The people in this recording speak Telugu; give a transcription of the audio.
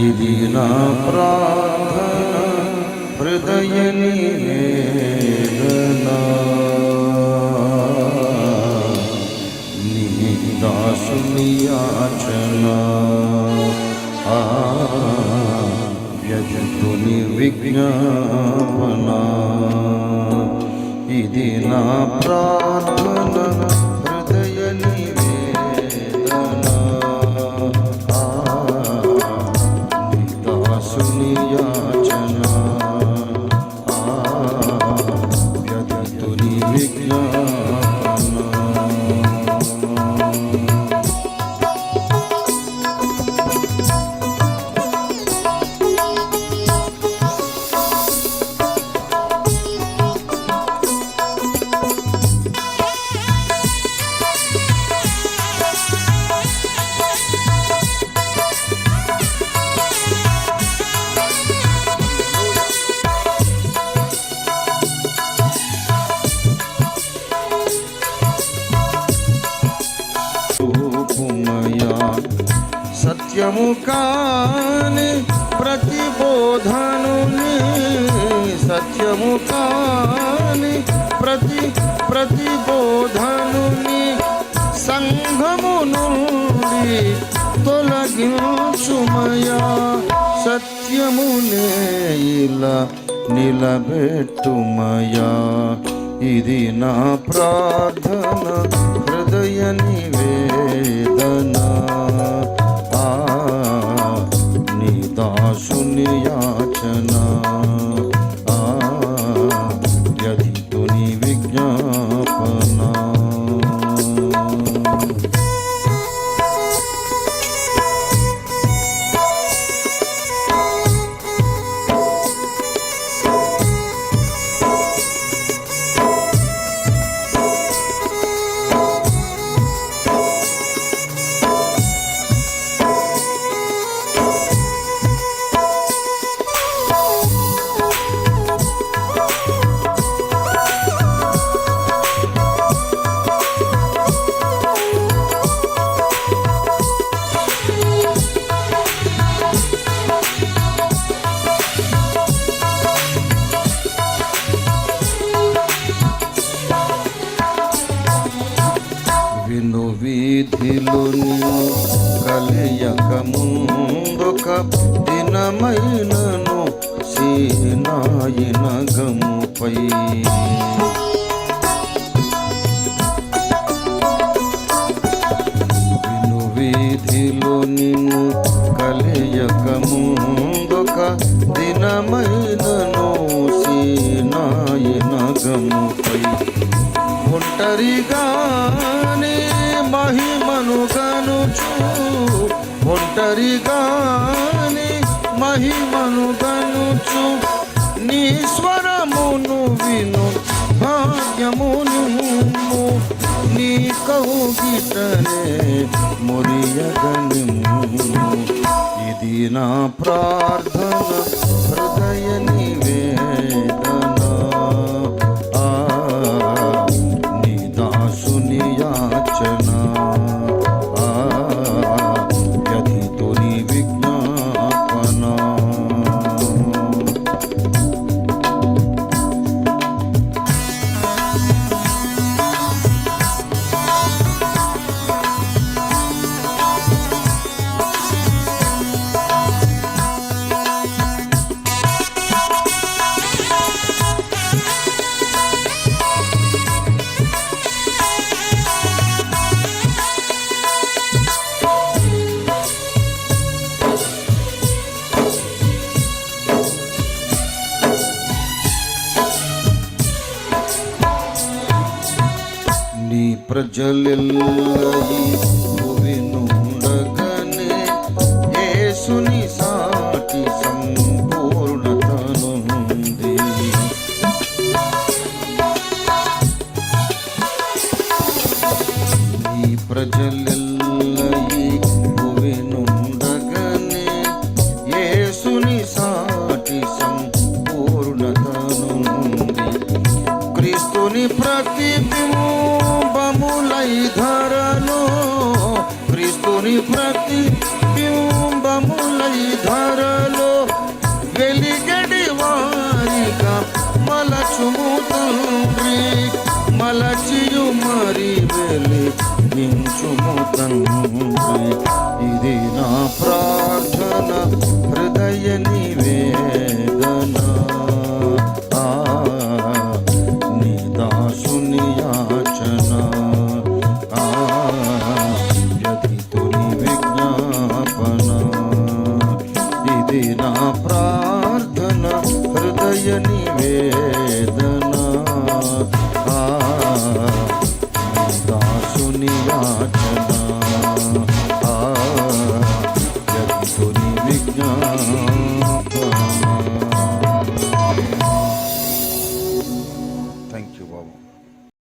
ఇది నా ప్రార్థన హృదయ నివేదన నీ దాసుని యాచన ఆ వ్యజతుని విజ్ఞాపన కాని ప్రతిబోధను సత్యము కాని ప్రతి ప్రతిబోధను సంఘము నుండి తొలగించుమయా సత్యమునే ఇలా నిలబెట్టుమయా. ఇది నా ప్రార్థన. నీలో నిన్ను కలియక ముందొక దినమైనను సీనాయిన గముపై. వీధిలో నిన్ను కలియక ముందొక దినమైనను సీనాయిన గముపై. ఒంటరిగానే మహిమను గనుచు ఒంటరిగానే మహిమను గనుచు నీ స్వరమును విను భాగ్యమును నీ కౌగిటనే మురియగని ఇది నా ప్రార్థన హృదయని నీ ప్రజలెల్లయి యేసుని సాటి సంపూర్ణతనుంది. నీ ప్రతి బింబములై ధరలో వెలిగడి వారిగా మలచుము తండ్రి మలచియు మరి వెలి మించుము తండ్రి. ఇది నా ప్రార్థన హృదయ నివేదనా. ఇది నా ప్రార్థన హృదయ నివేదన. ఆ, దాసుని యాచన